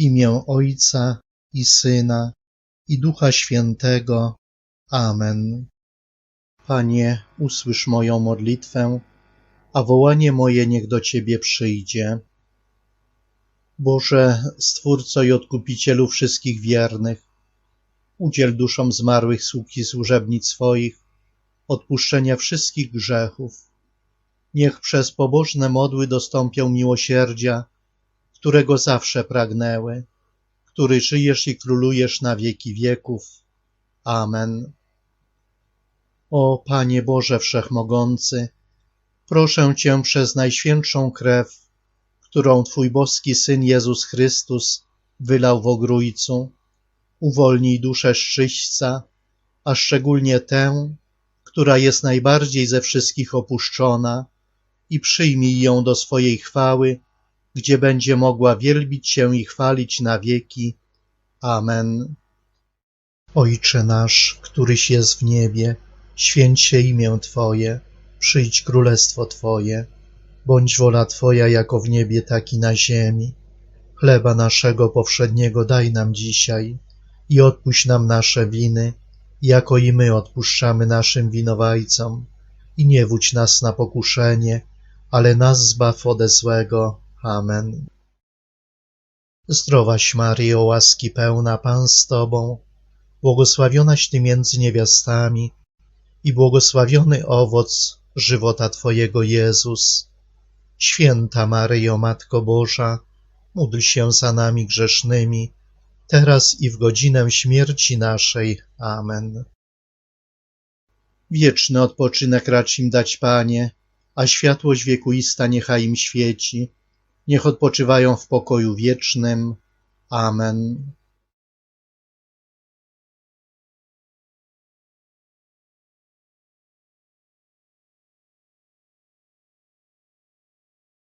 imię Ojca i Syna i Ducha Świętego. Amen. Panie, usłysz moją modlitwę, a wołanie moje niech do Ciebie przyjdzie. Boże, Stwórco i Odkupicielu wszystkich wiernych, udziel duszom zmarłych sług i służebnic swoich odpuszczenia wszystkich grzechów. Niech przez pobożne modły dostąpią miłosierdzia, którego zawsze pragnęły, który żyjesz i królujesz na wieki wieków. Amen. O Panie Boże Wszechmogący, proszę Cię przez najświętszą krew, którą Twój boski Syn Jezus Chrystus wylał w ogrójcu, uwolnij duszę szczyśca, a szczególnie tę, która jest najbardziej ze wszystkich opuszczona, i przyjmij ją do swojej chwały, gdzie będzie mogła wielbić się i chwalić na wieki. Amen. Ojcze nasz, któryś jest w niebie, święć się imię Twoje, przyjdź królestwo Twoje, bądź wola Twoja jako w niebie, tak i na ziemi. Chleba naszego powszedniego daj nam dzisiaj i odpuść nam nasze winy, jako i my odpuszczamy naszym winowajcom. I nie wódź nas na pokuszenie, ale nas zbaw ode złego. Amen. Zdrowaś Maryjo, łaski pełna, Pan z Tobą, błogosławionaś Ty między niewiastami i błogosławiony owoc żywota Twojego Jezus. Święta Maryjo, Matko Boża, módl się za nami grzesznymi, teraz i w godzinę śmierci naszej. Amen. Wieczny odpoczynek racz im dać, Panie, a światłość wiekuista niechaj im świeci. Niech odpoczywają w pokoju wiecznym. Amen.